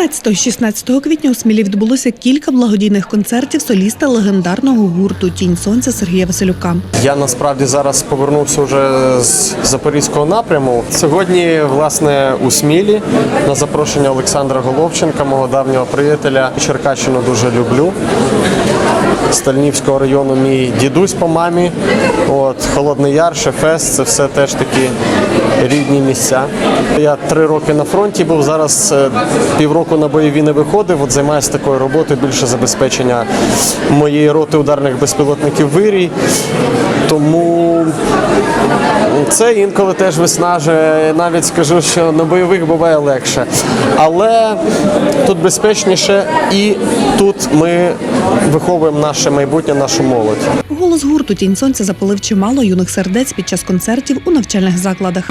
15-16 квітня у Смілі відбулося кілька благодійних концертів соліста легендарного гурту Тінь сонця Сергія Василюка. Я насправді зараз повернувся вже з запорізького напряму. Сьогодні, власне, у Смілі на запрошення Олександра Головченка, мого давнього приятеля. Черкащину дуже люблю. Стальнівського району мій дідусь по мамі. От, Холодний Яр, Шефес це все теж такі рідні місця. Я три роки на фронті був, зараз е, півроку на бойові не виходив. От займаюся такою роботою більше забезпечення моєї роти ударних безпілотників вирій. Тому це інколи теж виснажує. Навіть скажу, що на бойових буває легше. Але тут безпечніше і тут ми виховуємо наше майбутнє, нашу молодь. Голос гурту Тінь сонця запалив чимало юних сердець під час концертів у навчальних закладах.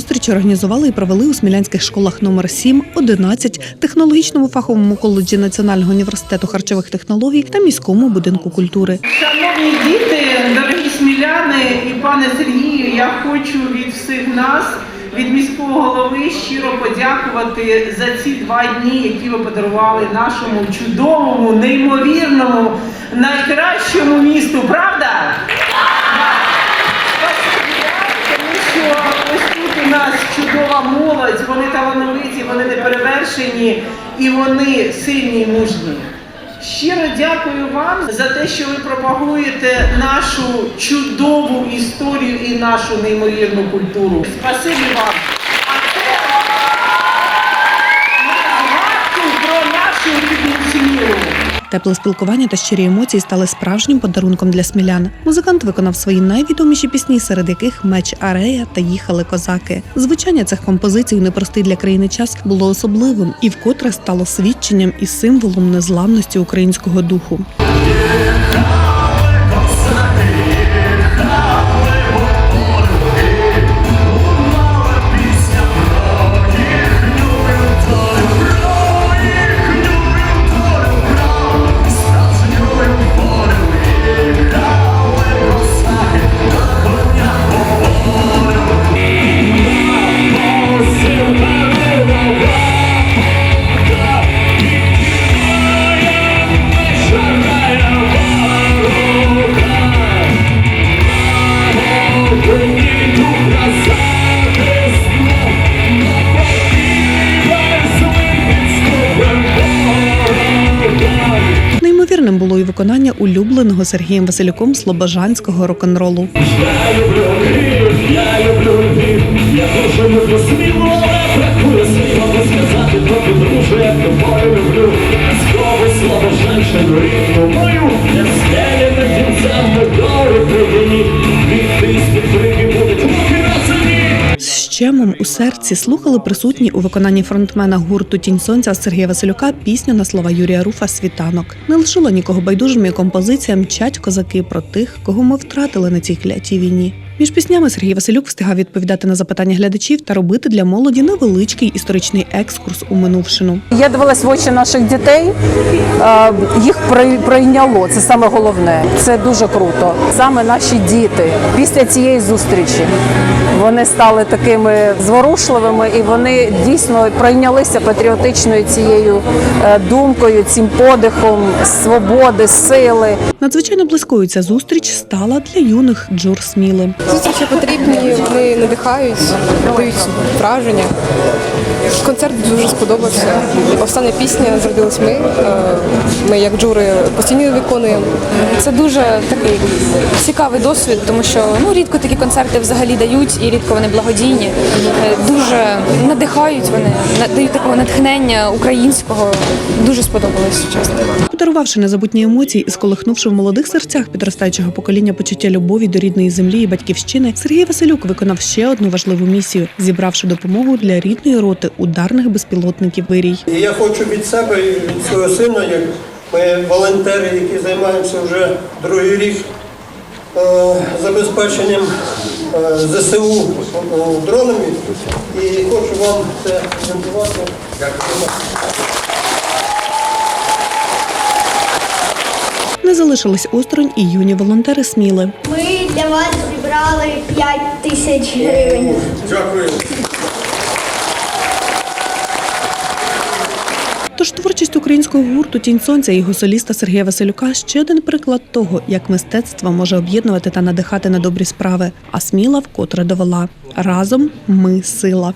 Зустріч організували і провели у смілянських школах номер 7, 11, технологічному фаховому коледжі Національного університету харчових технологій та міському будинку культури. Шановні діти, дорогі сміляни і пане Сергію, я хочу від всіх нас, від міського голови, щиро подякувати за ці два дні, які ви подарували нашому чудовому, неймовірному, найкращому місту. Правда? Тому що ось тут у нас молодь, вони талановиті, вони не перевершені і вони сильні і мужні. Щиро дякую вам за те, що ви пропагуєте нашу чудову історію і нашу неймовірну культуру. Спасибі вам. А це на згадку про нашу рідну Смілу. Тепле спілкування та щирі емоції стали справжнім подарунком для смілян. Музикант виконав свої найвідоміші пісні, серед яких меч Арея та їхали козаки. Звучання цих композицій у непростий для країни час було особливим і вкотре стало свідченням і символом незламності українського духу. Виконання улюбленого Сергієм Василюком слобожанського рок-н-ролу. Я люблю Київ, я люблю Львів, я дуже люблю сміло, бракує сміло сказати трохи друже, я тобою люблю. Знову Слобожанщину рідну мою, я стелі над кінцем до щемом у серці слухали присутні у виконанні фронтмена гурту Тінь сонця Сергія Василюка пісню на слова Юрія Руфа Світанок. Не лишило нікого байдужим і композиція мчать козаки про тих, кого ми втратили на цій клятій війні. Між піснями Сергій Василюк встигав відповідати на запитання глядачів та робити для молоді невеличкий історичний екскурс у минувшину. Я дивилась в очі наших дітей, їх прийняло. Це саме головне. Це дуже круто. Саме наші діти після цієї зустрічі вони стали такими зворушливими і вони дійсно прийнялися патріотичною цією е, думкою, цим подихом свободи, сили. Надзвичайно близькою ця зустріч стала для юних джур Сміли. Зустрічі потрібні, вони надихають, дають враження. Концерт дуже сподобався. Остання пісня зродилась ми. Е, Ми як джури постійно виконуємо. Це дуже такий цікавий досвід, тому що ну рідко такі концерти взагалі дають, і рідко вони благодійні, е, дуже надихають вони, надають такого натхнення українського. Дуже сподобалось, чесно. Подарувавши незабутні емоції і сколихнувши в молодих серцях підростаючого покоління почуття любові до рідної землі і батьківщини, Сергій Василюк виконав ще одну важливу місію, зібравши допомогу для рідної роти ударних безпілотників вирій. Я хочу від себе і від свого сина, як ми волонтери, які займаємося вже другий рік е, забезпеченням е, ЗСУ е, дронами. І хочу вам це презентувати. Дякую. Не залишились осторонь і юні волонтери сміли. Ми для вас зібрали 5 тисяч гривень. Дякую. Тож творчість українського гурту Тінь сонця і його соліста Сергія Василюка ще один приклад того, як мистецтво може об'єднувати та надихати на добрі справи. А сміла вкотре довела разом ми сила.